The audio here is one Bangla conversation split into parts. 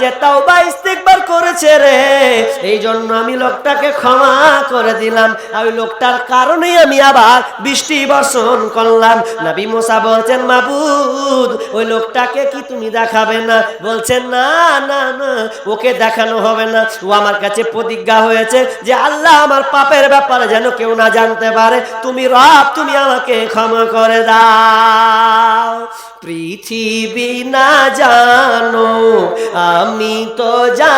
যে তাও বা ইস্তেকবার করেছে রে। এই জন্য আমি লোকটাকে ক্ষমা করে দিলাম। ওই লোকটার কারণেই আমি আবার বৃষ্টি বর্ষণ করলাম। নবী মোসা বলছেন, মাবুদ, ওই লোকটাকে কি তুমি দেখাবে না? বলছেন, না না না, ওকে দেখানো হবে না। ও আমার কাছে প্রতিজ্ঞা হয়েছে যে আল্লাহ আমার পাপের ব্যাপারে যেন কেউ না জানতে পারে। তুমি রব, তুমি আমাকে ক্ষমা করে দাও। পৃথিবী না জানো, আমি তো জানি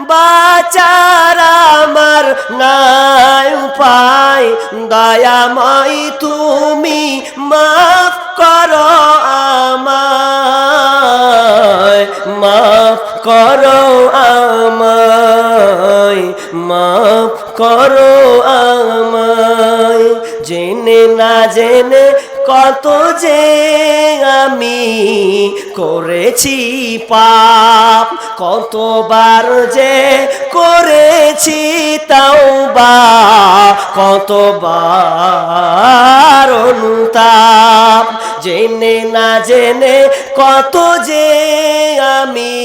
বাচার আমার নাই উপায়। দয়াময় তুমি মাফ করো আমায়। মাফ করো আমায়। মাফ করো আমায়। জেনে না জেনে কত যে আমি করেছি পাপ, কতবার যে করেছি তাও বা কতবার অনুতাপ। জেনে না জেনে কত যে আমি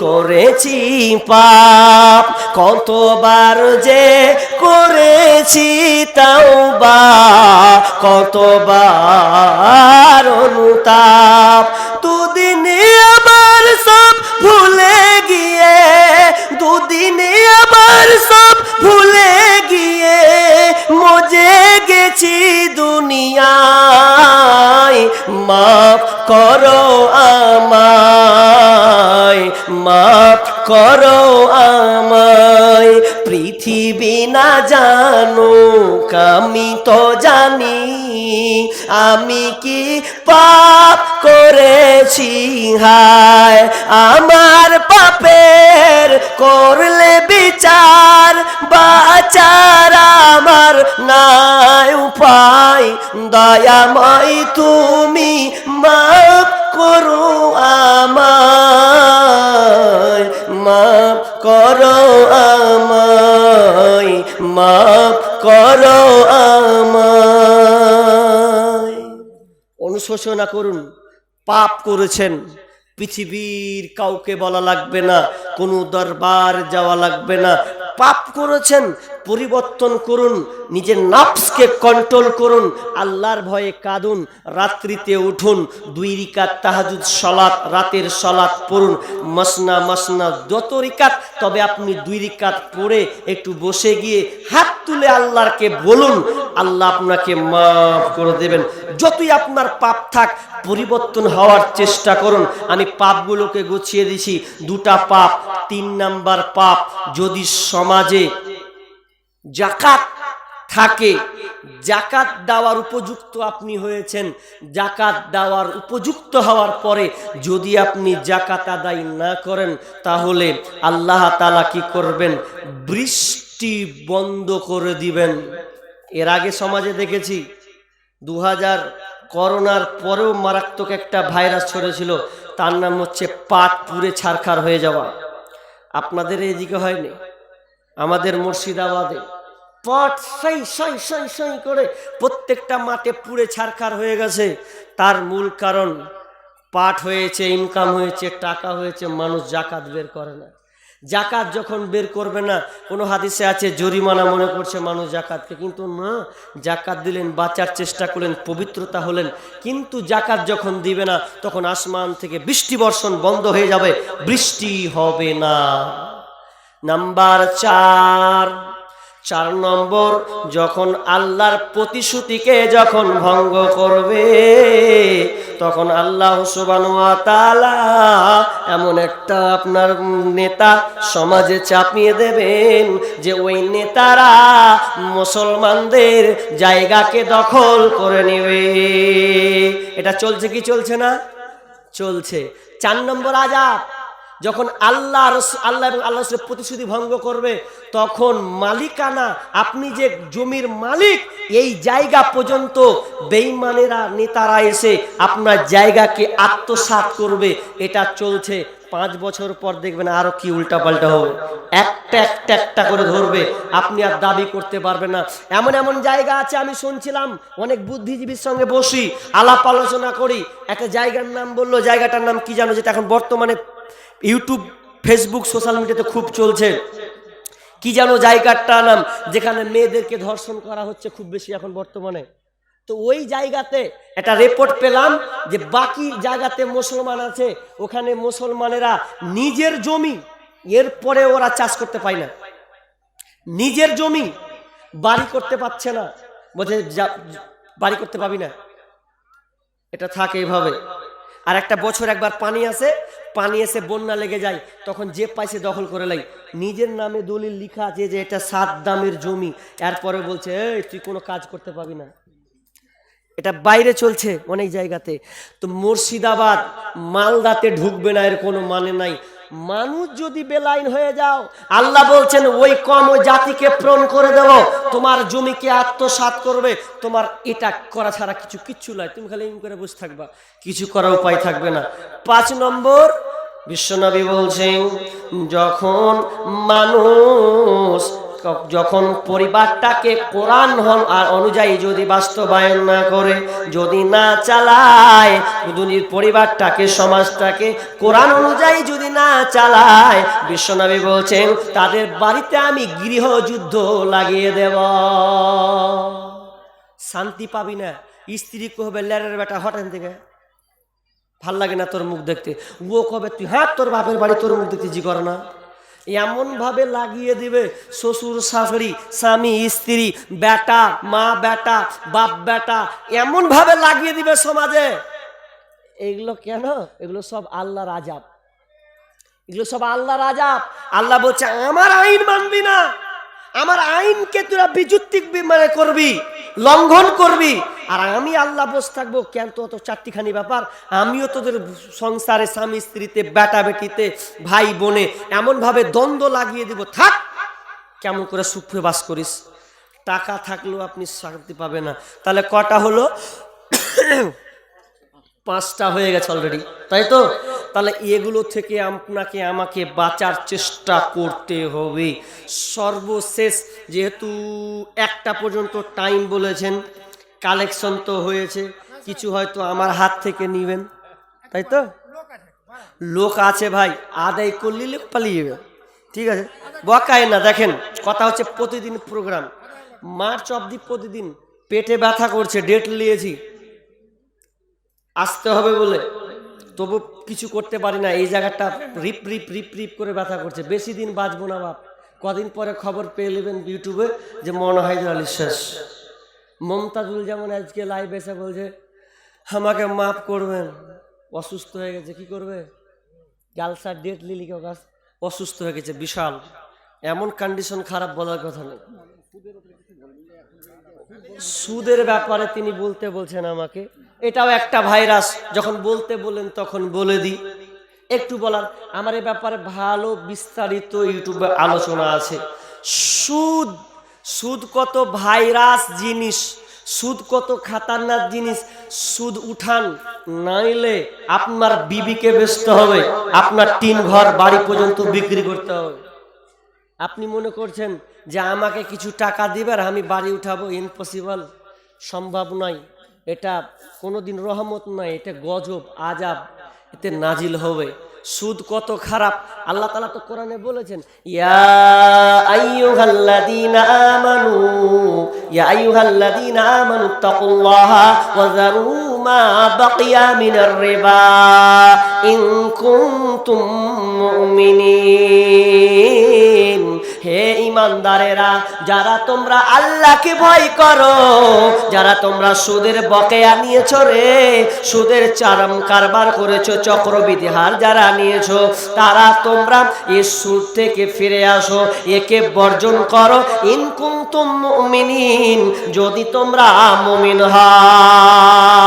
করেছি পাপ, কতবার যে করেছি তাও বা কতবার অনুতাপ। দুদিনে আবার সব ভুলে গিয়ে দুদিনে আবার সব ভুলে গিয়ে মজে গেছি দুনিয়ায় মাফ করো আমায়, মাফ করো আমায়। পৃথিবী না জানো আমি তো জানি আমি কি পাপ করেছি, হায়। আমার পাপের করলে বিচার, বাচার আমার নাই উপায়। দয়াময় তুমি মাফ করো আমায়, মাফ করো আমায়, মাফ করো আমায়। অনুশোচনা করুন, পাপ করেছেন, পৃথিবীর কাউকে বলা লাগবে না, কোনো দরবার যাওয়া লাগবে না। পাপ করেছেন পরিবর্তন করুন, নিজের নাফসকে কন্ট্রোল করুন, আল্লাহর ভয়ে কাঁদুন, রাত্রিতে উঠুন, দুই রিকাত তাহাজুদ সলাৎ রাতের সলাৎ পড়ুন, মসনা মাসনা যত রিকাত, তবে আপনি দুই রিকাত পড়ে একটু বসে গিয়ে হাত তুলে আল্লাহরকে বলুন, আল্লাহ আপনাকে মাফ করে দেবেন। যতই আপনার পাপ থাক, পরিবর্তন হওয়ার চেষ্টা করুন। আমি পাপগুলোকে গুছিয়ে দিছি, দুটা পাপ, তিন নাম্বার পাপ, যদি সমাজে জাকাত থাকে। জাকাত দেওয়ার উপযুক্ত আপনি হয়েছেন। জাকাত দেওয়ার উপযুক্ত হওয়ার পরে যদি আপনি জাকাত আদায় না করেন, তাহলে আল্লাহ তালা কি করবেন? বৃষ্টি বন্ধ করে দিবেন। এর আগে সমাজে দেখেছি দু হাজার করোনার পরেও মারাত্মক একটা ভাইরাস ছড়েছিল। তার নাম হচ্ছে পাট পুড়ে ছারখার হয়ে যাওয়া। আপনাদের এদিকে হয়নি। আমাদের মুর্শিদাবাদে পট সাই সাই সাই সাই করে প্রত্যেকটা মাঠে পুড়ে ছারখার হয়ে গেছে। তার মূল কারণ, পাট হয়েছে ইনকাম হয়েছে, টাকা হয়েছে, মানুষ জাকাত বের করে না। জাকাত যখন বের করবে না, কোনো হাদিসে আছে, জরিমানা মনে করছে মানুষ জাকাতকে, কিন্তু না, জাকাত দিলেন, বাঁচার চেষ্টা করলেন, পবিত্রতা হলেন, কিন্তু জাকাত যখন দিবে না, তখন আসমান থেকে বৃষ্টি বর্ষণ বন্ধ হয়ে যাবে, বৃষ্টি হবে না। নাম্বার চার চার নম্বর, যখন আল্লাহর প্রতিশ্রুতিকে যখন ভঙ্গ করবে, তখন আল্লাহ সুবান এমন একটা আপনার নেতা সমাজে চাপিয়ে দেবেন যে ওই নেতারা মুসলমানদের জায়গাকে দখল করে নেবে। এটা চলছে কি চলছে না? চলছে। চার নম্বর আজাব যখন আল্লাহ আল্লাহ এবং আল্লাহ প্রতিশ্রুতি ভঙ্গ করবে, তখন মালিকানা, আপনি যে জমির মালিক, এই জায়গা পর্যন্ত বেইমানেরা নেতারা এসে আপনার জায়গাকে আত্মসাৎ করবে। এটা চলছে পাঁচ বছর পর দেখবেন আরও কি উল্টাপাল্টা হবে। একটা একটা একটা করে ধরবে। আপনি আর দাবি করতে পারবেন না। এমন এমন জায়গা আছে, আমি শুনছিলাম, অনেক বুদ্ধিজীবীর সঙ্গে বসি, আলাপ আলোচনা করি। একটা জায়গার নাম বলল, জায়গাটার নাম কি জানো, যেটা এখন বর্তমানে ইউটিউব, ফেসবুক, সোশ্যাল মিডিয়াতে খুব চলছে। কি যেন জায়গাটার নাম যেখানে মেয়েদেরকে ধর্ষণ করা হচ্ছে খুব বেশি এখন বর্তমানে। তো ওই জায়গাতে একটা রিপোর্ট পেলাম যে বাকি জায়গাতে মুসলমান আছে, ওখানে মুসলমানেরা নিজের জমি, এরপরে ওরা চাষ করতে পায় না। নিজের জমি বাড়ি করতে পারছে না। যা- বাড়ি করতে পাবি না। এটা থাকে এইভাবে আর একটা বছর একবার পানি আসে পানি এসে বন্যা লেগে যায়, তখন যে পাইছে দখল করে লাই। নিজের নামে দলিল লিখা আছে যে এটা সাত দামের জমি। এরপরে বলছে, এই, তুই কোনো কাজ করতে পাবি না। এটা বাইরে চলছে অনেক জায়গাতে। তো মুর্শিদাবাদ মালদাতে ঢুকবে না, এর কোনো মানে নাই। মানুষ যদি বেলাইন হয়ে যাও, আল্লাহ বলছেন, ওই কম জাতিকে প্রণ করে দেব। তোমার জমিকে আত্মসাত করবে। তোমার এটা করা ছাড়া কিছু কিচ্ছু নয় তুমি খালি করে বসে থাকবা। কিছু করার উপায় থাকবে না। পাঁচ নম্বর, বিশ্বনবী বলছেন, যখন মানুষ যখন পরিবারটাকে কোরআন হন আর অনুযায়ী যদি বাস্তবায়ন না করে, যদি না চালায় পরিবারটাকে, সমাজটাকে কোরআন অনুযায়ী যদি না চালায় বিশ্বনবী বলছেন, তাদের বাড়িতে আমি গৃহযুদ্ধ লাগিয়ে দেব। শান্তি পাবি না। স্ত্রী কহবে ল্যারের বেটা হঠাৎ থেকে ভালো লাগে না তোর মুখ দেখতে। ও কবে তুই হ্যাঁ তোর বাপের বাড়ি তোর মুখ দেখতে, জি করে না। এমন ভাবে লাগিয়ে দিবে শ্বশুর, শাশুড়ি, স্বামী, স্ত্রী, বেটা, মা, বেটা, বাপ, বেটা এমন ভাবে লাগিয়ে দিবে সমাজে। এগুলো কেন? এগুলো সব আল্লাহর আজাব। এগুলো সব আল্লাহর আজাব। আল্লাহ বলছে, আমার আইন মানবি না। আমার আইনকে তোরা বিযুক্তিক বি- মানে করবি, লঙ্ঘন করবি আর আমি আল্লাহ বসে থাকব, কেন তো অত চারটিখানি ব্যাপার? আমিও তোদের সংসারে স্বামী, স্ত্রীতে, বেটা বেটিতে, ভাই বোনে এমন ভাবে দ্বন্দ্ব লাগিয়ে দিব। থাক, কেমন করে সুখে বাস করিস? টাকা থাকলেও আপনি শান্তি পাবে না। তাহলে কটা হলো? পাঁচটা হয়ে গেছে অলরেডি তাই তো? তাহলে এগুলো থেকে আপনাকে, আমাকে বাঁচার চেষ্টা করতে হবে। সর্বশেষ, যেহেতু একটা পর্যন্ত টাইম বলেছেন কালেকশন তো হয়েছে, কিছু হয়তো আমার হাত থেকে নিবেন। তাই তো? লোক আছে ভাই, আদায় করলে লোক পালিয়ে যাবে। ঠিক আছে? বকায় না, দেখেন, কথা হচ্ছে প্রতিদিন প্রোগ্রাম মার্চ অবধি প্রতিদিন পেটে ব্যথা করছে ডেট নিয়েছি। আসতে হবে বলে। তবু কিছু করতে পারি না, এই জায়গাটা রিপ রিপ রিপ রিপ করে ব্যথা করছে। বেশি দিন বাঁচবো না বাপ। কদিন পরে খবর পেয়ে নেবেন ইউটিউবে যে মনোহাইদুর আলী শেষ। মমতাজুল যেমন আজকে লাইভ এসে বলছে, আমাকে মাফ করবেন। অসুস্থ হয়ে গেছে, কি করবে? জালসার ডেট লিলি গাছ অসুস্থ হয়ে গেছে, বিশাল। এমন কন্ডিশন খারাপ বলার কথা নেই সুদের ব্যাপারে তিনি বলতে বলছেন আমাকে। এটাও একটা ভাইরাস, যখন বলতে বলেন তখন বলে দিই। একটু বলার, আমার এ ব্যাপারে ভালো বিস্তারিত ইউটিউবে আলোচনা আছে। সুদ সুদ কত ভাইরাস জিনিস, সুদ কত খাতারনাক জিনিস, সুদ উঠান নাইলে আপনার বিবিকে বেচতে হবে, আপনার টিন ঘর বাড়ি পর্যন্ত বিক্রি করতে হবে। আপনি মনে করছেন যে আমাকে কিছু টাকা দিবে আর আমি বাড়ি উঠাবো? ইম্পসিবল সম্ভব নয়। এটা কোনোদিন রহমত নয়, এটা গজব আজাব এতে নাজিল হবে। সুদ কত খারাপ? আল্লাহ তালা তো কোরআনে বলেছেন হে ইমানদারেরা, যারা তোমরা আল্লাহকে ভয় করো, যারা তোমরা সুদের বকেয়া নিয়েছো রে, সুদের চারাম কারবার করেছ চক্রবৃদ্ধি হার যারা নিয়েছো, তারা তোমরা এই সুদ থেকে ফিরে আসো, একে বর্জন করো। ইনকুম তুম যদি তোমরা মুমিন হও।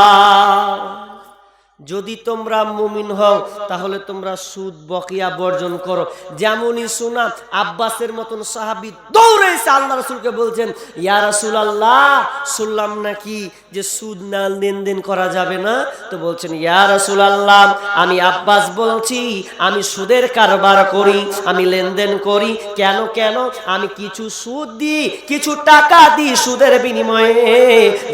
যদি তোমরা মুমিন হও, তাহলে তোমরা সুদ, বকিয়া বর্জন করো। যেমনই শোনা, আব্বাসের মতন সাহাবি দৌড়ে আল্লাহ রসুলকে বলছেন, ইয়া রাসুল আল্লাহ শুনলাম নাকি যে সুদ না লেনদেন করা যাবে না? তো বলছেন, ইয়া রাসুল আল্লাহ আমি আব্বাস বলছি, আমি সুদের কারবার করি, আমি লেনদেন করি। কেন কেন? আমি কিছু সুদ দিই, কিছু টাকা দিই সুদের বিনিময়ে,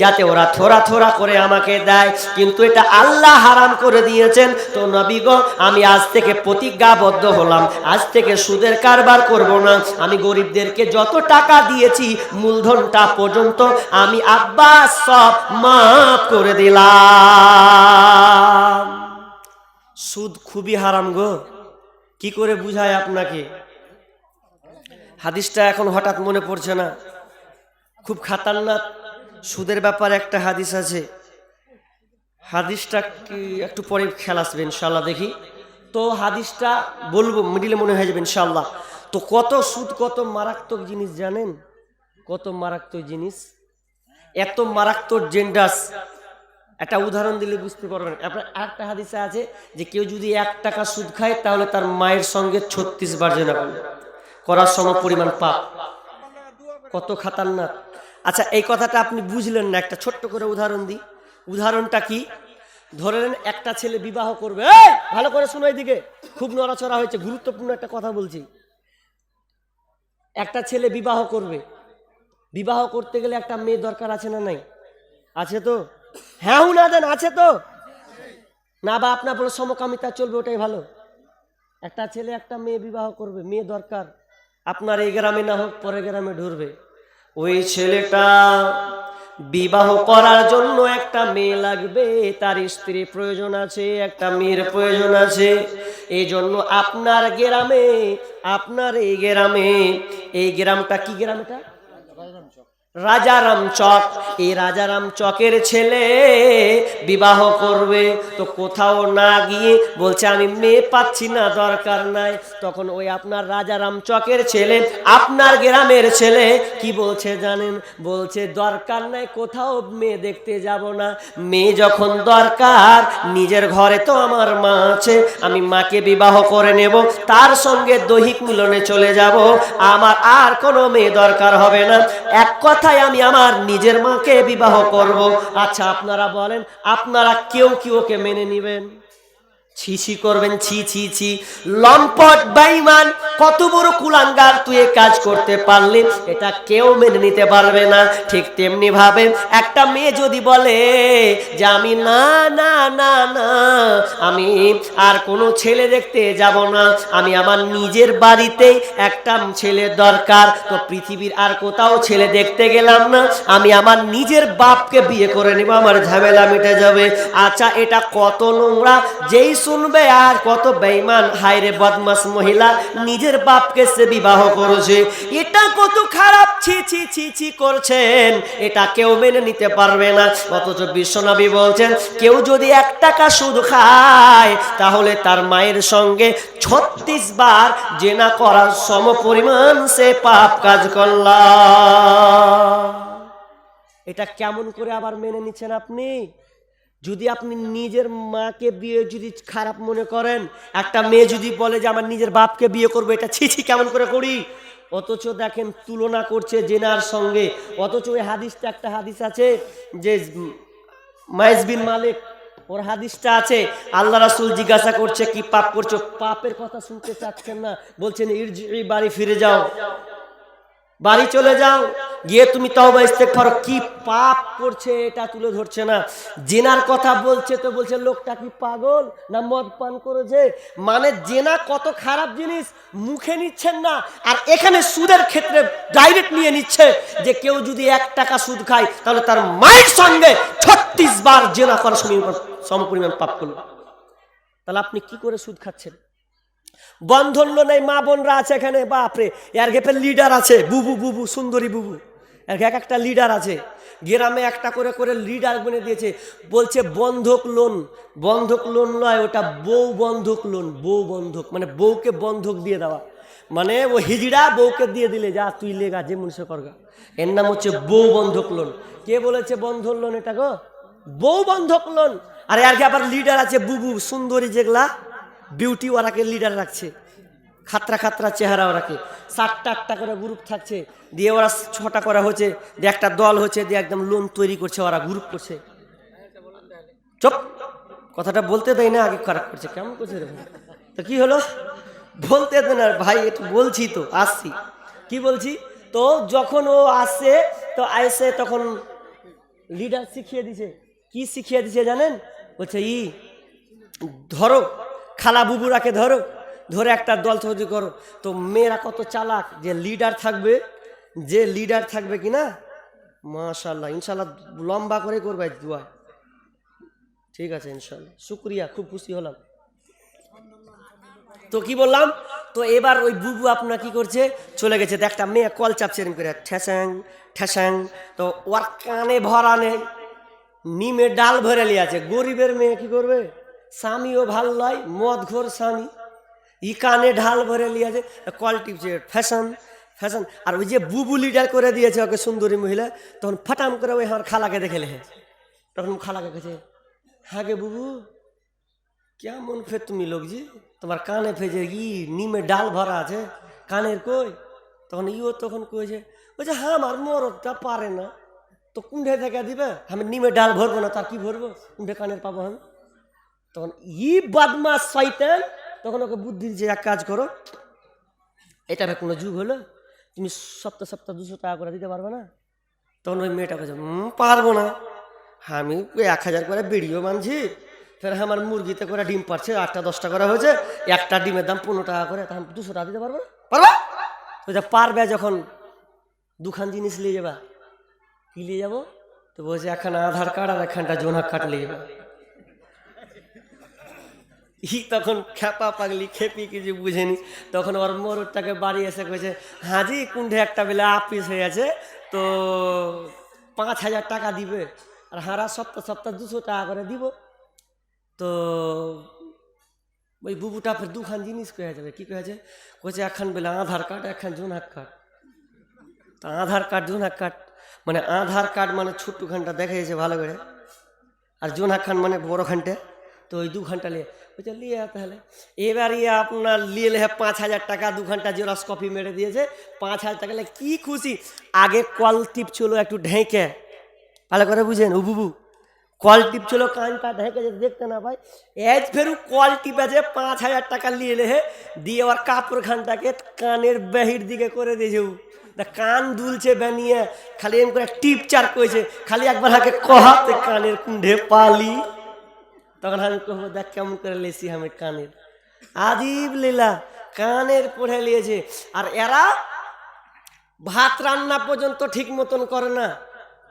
যাতে ওরা থোড়া থোড়া করে আমাকে দেয়। কিন্তু এটা আল্লাহ হারাম করে দিয়েছেন। তো নবী গো, আমি আজ থেকে প্রতিজ্ঞাবদ্ধ হলাম। আজ থেকে সুদের কারবার করব না। আমি গরিবদেরকে যত টাকা দিয়েছি মূলধনটা পর্যন্ত আমি আব্বাস সব মাফ করে দিলাম। সুদ খুবই হারাম গো। কি করে বুঝায় আপনাকে? হাদিসটা এখন হঠাৎ মনে পড়ছে না। খুব খাতারনাক। সুদের ব্যাপারে একটা হাদিস আছে। হাদিসটা কি একটু পরে খেয়াল আসবে ইনশাল্লাহ দেখি। তো হাদিসটা বলব মিডিলে মনে হয়ে যাবে ইনশাল্লাহ তো কত সুদ, কত মারাত্মক জিনিস জানেন? কত মারাত্মক জিনিস? এত মারাত্মক জেন্ডাস একটা উদাহরণ দিলে বুঝতে পারবেন। আপনার একটা হাদিসে আছে যে কেউ যদি এক টাকা সুদ খায়, তাহলে তার মায়ের সঙ্গে ছত্রিশ বার জেনা করার সম পরিমাণ পাপ। কত খাতারনাক। আচ্ছা এই কথাটা আপনি বুঝলেন না। একটা ছোট্ট করে উদাহরণ দিই। উদাহরণটা কি? ধরে নেন, একটা ছেলে বিবাহ করবে। ভালো করে শোনো দিকে খুব নড়াচড়া হয়েছে, গুরুত্বপূর্ণ একটা কথা বলছি। একটা ছেলে বিবাহ করবে। বিবাহ করতে গেলে একটা মেয়ে দরকার আছে না নাই? আছে তো? হ্যাঁ না দেন, আছে তো? না, বা আপনার বলে সমকামিতা চলবে, ওটাই ভালো। একটা ছেলে, একটা মেয়ে বিবাহ করবে, মেয়ে দরকার। আপনার এই গ্রামে না হোক, পরের গ্রামে ঢুরবে। ওই ছেলেটা বিবাহ করার জন্য একটা মেয়ে লাগবে, তার স্ত্রী প্রয়োজন আছে, একটা মেয়ের প্রয়োজন আছে। এই জন্য আপনার গ্রামে, আপনার এই গ্রামে, এই গ্রামটা কি গ্রাম এটা রাজারাম চক এই রাজারাম চকের ছেলে বিবাহ করবে। তো কোথাও না গিয়ে বলছে, আমি মেয়ে পাচ্ছি না, দরকার নাই। তখন ওই আপনার রাজারাম চকের ছেলে, আপনার গ্রামের ছেলে কি বলছে জানেন? বলছে, দরকার নাই, কোথাও মেয়ে দেখতে যাব না। মেয়ে যখন দরকার, নিজের ঘরে তো আমার মা আছে, আমি মাকে বিবাহ করে নেব, তার সঙ্গে দৈহিক মিলনে চলে যাব। আমার আর কোনো মেয়ে দরকার হবে না। এক কথায় আমি আমার নিজের মাকে বিবাহ করব। আচ্ছা আপনারা বলেন, আপনারা কেউ কি ওকে মেনে নেবেন? ছিছি করবেন, ছি ছি ছি। লম্পট বাইমান কত বড় কুলাঙ্গার তুই কাজ করতে পারলি? এটা কেউ মেনে নিতে পারবে না। ঠিক তেমনি ভাবে একটা মেয়ে যদি বলে যে, আমি না না না না, আমি আর কোনো ছেলে দেখতে যাব না। আমি আমার নিজের বাড়িতেই একটা ছেলে দরকার। তো পৃথিবীর আর কোথাও ছেলে দেখতে গেলাম না। আমি আমার নিজের বাপকে বিয়ে করে নেব। আমার ঝামেলা মিটে যাবে। আচ্ছা এটা কত নোংরা? যেই শুনবে আর কত বেইমান হায়রে বদমাস মহিলা, নিজের বাপকে সে বিবাহ করেছে। এটা কত খারাপ, ছি ছি ছি ছি করছেন। এটা কেউ মেনে নিতে পারবে না। অথচ বিশ্বনবী বলছেন, কেউ যদি এক টাকা সুদ খায়, তাহলে তার মায়ের সঙ্গে ছত্রিশ বার জেনা করার সম পরিমাণ সে পাপ কাজ করলাম এটা কেমন করে আবার মেনে নিচ্ছেন আপনি? যদি আপনি নিজের মাকে বিয়ে যদি খারাপ মনে করেন একটা মেয়ে যদি বলে যে আমার নিজের বাপকে বিয়ে করব এটা ছিছি কেমন করে করি? অথচ দেখেন তুলনা করছে জেনার সঙ্গে। অথচ ওই হাদিসটা একটা হাদিস আছে যে উম, মাইজ বিন মালিক ওর হাদিসটা আছে আল্লাহ রাসুল জিজ্ঞাসা করছে কি পাপ করছ? পাপের কথা শুনতে চাচ্ছেন না বলছেন ইরজি বাড়ি ফিরে যাও। বাড়ি চলে যাও। গিয়ে তুমি তওবা ইস্তেগফার কি পাপ করছে এটা তুলে ধরছে না। জেনার কথা বলছে তো বলছে, লোকটা কি পাগল না মদ পান করেছে? মানে জেনা কত খারাপ জিনিস মুখে নিচ্ছেন না। আর এখানে সুদের ক্ষেত্রে ডাইরেক্ট নিয়ে নিচ্ছে যে কেউ যদি এক টাকা সুদ খায়, তাহলে তার মায়ের সঙ্গে ছত্রিশ বার জেনা করার সমপরিমাণ পাপ করল। তাহলে আপনি কি করে সুদ খাচ্ছেন? বন্ধন লোন এই মা বোনরা আছে এখানে, বাপরে। এর গেপের লিডার আছে, বুবু বুবু, সুন্দরী বুবু। এক একটা লিডার আছে। গ্রামে একটা করে করে লিডার বনে দিয়েছে। বলছে, বন্ধক লোন বন্ধক লোন নয়, ওটা বউ বন্ধক লোন, বউ বন্ধক মানে বউকে বন্ধক দিয়ে দেওয়া। মানে ও হিজড়া, বউকে দিয়ে দিলে, যা, তুই লেগা যে মনুষ্য করগা এর নাম হচ্ছে বউ বন্ধক লোন। কে বলেছে বন্ধন লোন এটা গো? বউ বন্ধক লোন। আর আর আবার লিডার আছে, বুবু, সুন্দরী যেগুলা। বিউটি ওরাকে লিডার রাখছে। খাতরা খাতরা চেহারা ওরাকে। সাতটা আটটা করে গ্রুপ থাকছে। দিয়ে ওরা ছটা করা হচ্ছে দিয়ে একটা দল হচ্ছে দিয়ে একদম লোন তৈরি করছে, ওরা গ্রুপ করছে। চুপ। কথাটা বলতে দেয় না, আগে খারাপ করছে। কেমন করছে রে তো কি হলো? বলতে দেন আর ভাই, একটু বলছি তো, আসছি। কি বলছি? তো যখন ও আসছে তো আইসে তখন লিডার শিখিয়ে দিছে। কি শিখিয়ে দিছে জানেন? বলছে, ই, ধরো খালা বুবুরাকে ধরো, ধরে একটা দল তৈরি করো। তো মেয়েরা কত চালাক যে লিডার থাকবে, যে লিডার থাকবে কি না মাশাল্লাহ ইনশাল্লাহ লম্বা করে করবে দুয়া ঠিক আছে ইনশাল্লাহ শুক্রিয়া, খুব খুশি হলাম। তো কি বললাম? তো এবার ওই বুবু আপনার কি করছে? চলে গেছে। তো একটা মেয়ে কল চাপছে এরকম করে ঠেসাং ঠেসাং তো ওর কানে ভরা নেই, নিমে ডাল ভরে লিয়ে আছে। গরিবের মেয়ে কি করবে? স্বামীও ভালো লয় মদ ঘোর স্বামী। ই কানে ঢাল ভরে লিয়ে আছে কল টিপছে, ফ্যাশন ফ্যাশন। আর ওই যে বুবু লিডার করে দিয়েছে ওকে সুন্দরী মহিলা, তখন ফাটাম করে ওই আমার খালাকে দেখে লেহে তখন খালাকে কাছে হ্যাঁ গে বুবু, কেমন ফের তুমি লোক জি তোমার কানে ফেজে ই নিমে ডাল ভরা আছে, কানের কই? তখন ইও তখন কইছে, বলছে হ্যাঁ আমার মরদটা পারে না। তো কুণ্ঠে থেকে দিবে, আমি নিমে ডাল ভরবো না, তার কি ভরবো? কুণ্ঠে কানের পাবো আমি? তখন ই বদমাস শয়তান, তখন ওকে বুদ্ধি দিচ্ছে, এক কাজ করো। এটা কোনো যুগ হলো, তুমি সপ্তাহ সপ্তাহ দুশো টাকা করে দিতে পারবে না। তখন ওই মেয়েটা কাছে পারব না। আমি এক হাজার করে বেরিয়েও মানছি ফের আমার মুরগিতে করে ডিম পারছে, আটটা দশটা করে হয়েছে, একটা ডিমের দাম পনেরো টাকা করে তখন দুশো টাকা দিতে পারব না? পারবা? ওইটা পারবে যখন, দুখান জিনিস নিয়ে যাবা। কি নিয়ে যাব? তো বলছে, একখানা আধার কার্ড আর একখানটা জোনাক কার্ড নিয়ে যাবা। ই তখন খেপা পাগলি, খেপি কিছু বুঝেনি। তখন ওর মরুরটাকে বাড়ি এসে কয়েছে হাজি কুণ্ঠে একটা বেলা আপিস হয়ে আছে, তো পাঁচ হাজার টাকা দিবে, আর হারা সপ্তাহ সপ্তাহ দুশো টাকা করে দিব। তো ওই বুবুটা ফের দুখান জিনিস কয়ে যাবে কি কয়েছে কয়েছে এখন বেলা আধার কার্ড, একখান জোনাক কার্ড। তো আধার কার্ড, জোনাক কার্ড মানে আধার কার্ড মানে ছোট্ট খানটা দেখা যাচ্ছে ভালো করে, আর জোনাক খান মানে বড় খানটা তো ওই দু ঘণ্টা লিয়ে বলছে, লিয়ে তাহলে। এবার ইয়ে আপনার লিয়ে লে পাঁচ হাজার টাকা দু ঘণ্টা জেরক্স কপি মেরে দিয়েছে। পাঁচ হাজার টাকা কি খুশি। আগে কল টিপ ছিল একটু ঢেকে। ভালো করে বুঝেন, ও বুবু। কল টিপ ছিল কানটা ঢেকে যে দেখতে না ভাই। এজ ফেরু কল টিপ আছে পাঁচ হাজার টাকা নিয়ে লেহে দিয়ে ওর কাপড় খানটাকে কানের বাহির দিকে করে দিয়েছে কান দুলছে বানিয়ে, খালি এম করে টিপ চার করেছে। খালি একবার হাকে কহাতে কানের কুণ্ডে পালি। তখন আমি কহবো দেখ কেমন করে লেছি আমি কানের। আজীব লীলা, কানের পড়ে লিয়েছে। আর এরা ভাত রান্না পর্যন্ত ঠিক মতন করে না।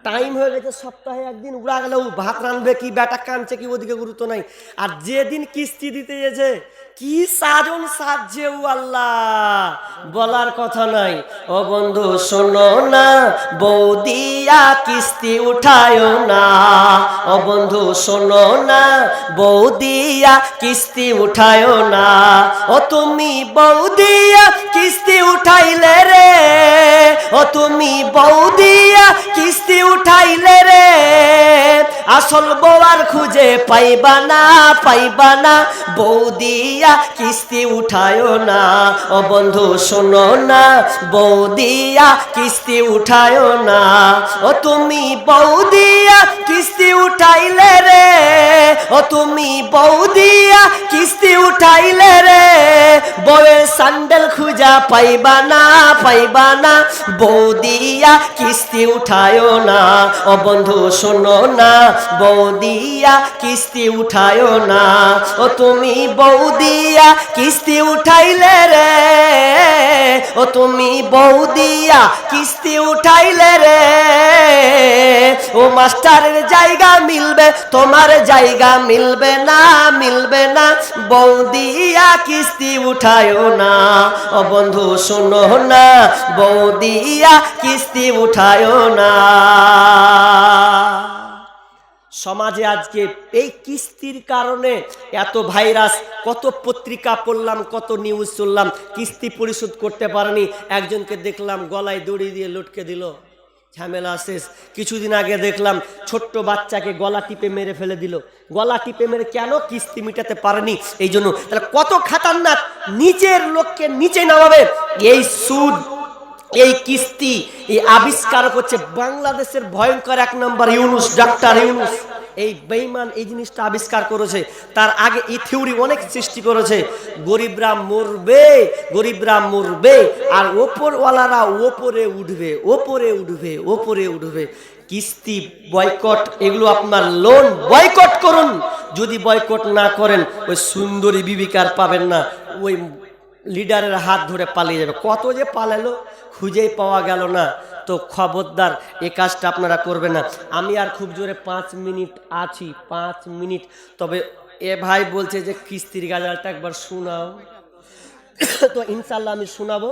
টাইম হয়ে গেছে, সপ্তাহে একদিন উড়া গেলেও ভাত রানবে কি, বেটা কানছে কি, ওদিকে গুরুত্ব নাই। আর যেদিন কিস্তি দিতে গেছে কি সাজন সাজছে ও আল্লাহ, বলার কথা নাই। ও বন্ধু, শোনো না বৌদিয়া কিস্তি উঠায় না। ও বন্ধু, শোনো না বৌদিয়া কিস্তি উঠায় না। ও তুমি বৌদিয়া কিস্তি উঠাইলে রে, ও তুমি বৌদিয়া কিস্তি উঠাইলে রে, আসল বোয়ার খুঁজে পাইবা না পাইবা না। বৌদিয়া কিস্তি উঠায়ও না, ও বন্ধু শোনো না। বৌদিয়া কিস্তি উঠায়ও না। ও তুমি বৌদিয়া কিস্তি উঠাইলে রে ও তুমি বৌদিয়া কিস্তি উঠাইলে রে, বউয়ের স্যান্ডেল খুঁজা পাইবা না পাইবা না। বৌদিয়া কিস্তি উঠায়ও না, ও বন্ধু শোনো না। বৌদিয়া কিস্তি উঠায়ও না, ও তুমি বৌদিয়া কিস্তি উঠাইলে রে, ও তুমি বৌদিয়া কিস্তি উঠাইলে রে। ও মাস্টারের জায়গা মিলবে, তোমার জায়গা মিলবে না মিলবে না। বৌদিয়া কিস্তি উঠায়ও না। ও বন্ধু, শোনো না। বৌদিয়া কিস্তি উঠায়ও না। সমাজে আজকে এই কিস্তির কারণে এত ভাইরাস, কত পত্রিকা পড়লাম, কত নিউজ শুনলাম, কিস্তি পরিশোধ করতে পারেনি। একজনকে দেখলাম গলায় দড়ি দিয়ে লটকে দিল। ঝামেলা শেষ। কিছুদিন আগে দেখলাম ছোট্ট বাচ্চাকে গলা টিপে মেরে ফেলে দিল। গলা টিপে মেরে কেন কিস্তি মিটাতে পারেনি? এই জন্য তাহলে কত খাতারনাক নিচের লোককে নিচে নামাবে? এই সুদ এই কিস্তি, এই আবিষ্কার করছে বাংলাদেশের ভয়ঙ্কর এক নম্বর ইউনুস, ডাক্তার ইউনুস। এই বেইমান এই জিনিসটা আবিষ্কার করেছে। তার আগে এই থিওরি অনেক সৃষ্টি করেছে। গরিবরা মরবে গরিবরা মরবে, আর ওপরওয়ালারা ওপরে উঠবে ওপরে উঠবে ওপরে উঠবে। কিস্তি, বয়কট, এগুলো আপনার লোন বয়কট করুন। যদি বয়কট না করেন, ওই সুন্দরী বিবিকার পাবেন না। ওই লিডারের হাত ধরে পালিয়ে যাবে। কত যে পালালো খুঁজেই পাওয়া গেল না। তো খবরদার এ কাজটা আপনারা করবেন না। আমি আর খুব জোরে পাঁচ মিনিট আছি পাঁচ মিনিট। তবে এ ভাই বলছে যে কিস্তির গাজালটা একবার শোনাও। তো ইনশাল্লাহ আমি শোনাবো।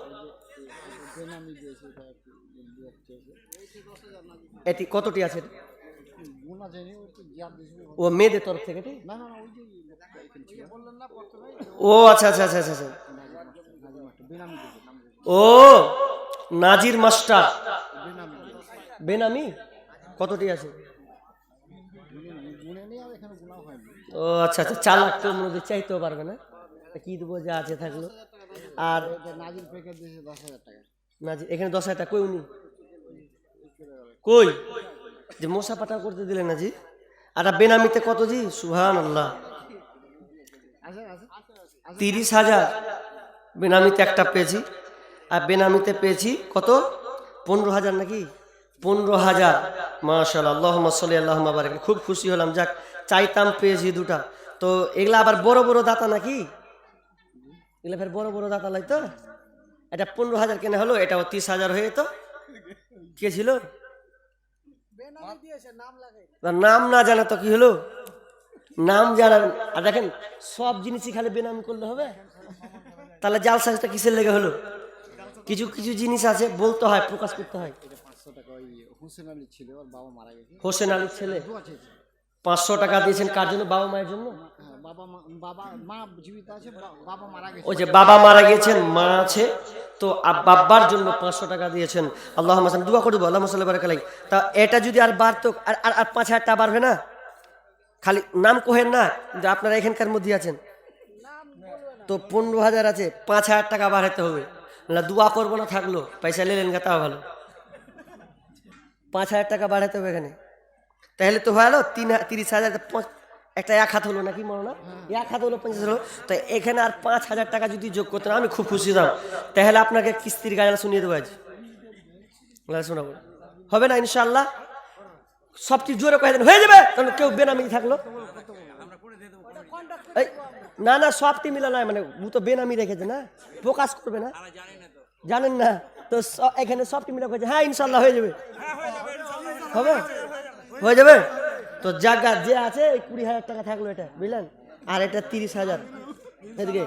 এটি কতটি আছে? ও মেয়েদের তরফ থেকে ও আচ্ছা আচ্ছা আচ্ছা আচ্ছা আচ্ছা। ও, নাজির মাস্টার। বেনামি? কতটি আছে? ও আচ্ছা আচ্ছা চালাক তো মনে চাইতেও পারবে না। কি দেবো, যা আছে থাকল। আর নাজির, এখানে দশ হাজার কই উনি? কই? যে মশা পাটা করতে দিলেন না জি আর বেনামিতে কত জি? সুহান আল্লাহ তিরিশ হাজার। বেনামিতে একটা পেয়েছি। আর বেনামিতে পেয়েছি কত? পনেরো হাজার নাকি? পনেরো হাজার। মাশাল আল্লাহ সাল্লি আল্লাহ বারেক। খুব খুশি হলাম। যাক, চাইতাম পেয়েছি দুটা। তো এগুলা আবার বড় বড় দাতা নাকি? এগুলা ফের বড় বড় দাতা লাগতো এটা পনেরো হাজার কেনা হলো, এটাও তিরিশ হাজার হয়ে তো কে ছিল? নাম না জানা তো কি হলো? নাম জানা আর দেখেন, সব জিনিসই খালি বেনামি করলে হবে। তাহলে জাল সাজটা কিসের লেগে হলো? কিছু কিছু জিনিস আছে বলতে হয় প্রকাশ করতে হয়। হোসেন আলীর ছেলে পাঁচশো টাকা দিয়েছেন কার জন্য? বাবা মায়ের জন্য? ওই যে বাবা মারা গিয়েছেন মা আছে তো বাব্বার জন্য পাঁচশো টাকা দিয়েছেন। আল্লাহ হাসান দোয়া করে দেবো আল্লাহ সাল্লাহ বারাকালাই তা এটা যদি আর বাড়তো আর আর- আর পাঁচ হাজার টাকা বাড়বে না? খালি নাম কোহেন না যে আপনারা এখানকার মধ্যে আছেন। তো পনেরো হাজার আছে পাঁচ হাজার টাকা বাড়াতে হবে। না দুয়া করব না থাকল পয়সা নিলেন গা তাও ভালো। পাঁচ হাজার টাকা বাড়াতে হবে এখানে। তাহলে তো ভালো তিন তিরিশ হাজার পাঁচ- একটা এক হাত হলো নাকি মনে না এক হাত হলো পঞ্চাশ হলো। তো এখানে আর পাঁচ হাজার টাকা যদি যোগ করতেন আমি খুব খুশি হতাম। তাহলে আপনাকে কিস্তির গাজাল শুনিয়ে দেবো আজ। গাজাল শোনাবো। হবে না ইনশাল্লাহ সব কিছু জোরে কয়ে দেন হয়ে যাবে? কারণ কেউ বেনামি থাকল। এই, না না সবটি মিলা নয় মানে ও তো বেনামি রেখেছে না? প্রকাশ করবে না? জানেন না তো। এখানে সবটি মিলা করেছে হ্যাঁ ইনশাল্লাহ হয়ে যাবে। হবে? হয়ে যাবে? তো জায়গা যে আছে কুড়ি হাজার টাকা থাকল এটা বুঝলেন? আর এটা তিরিশ হাজার। এদিকে।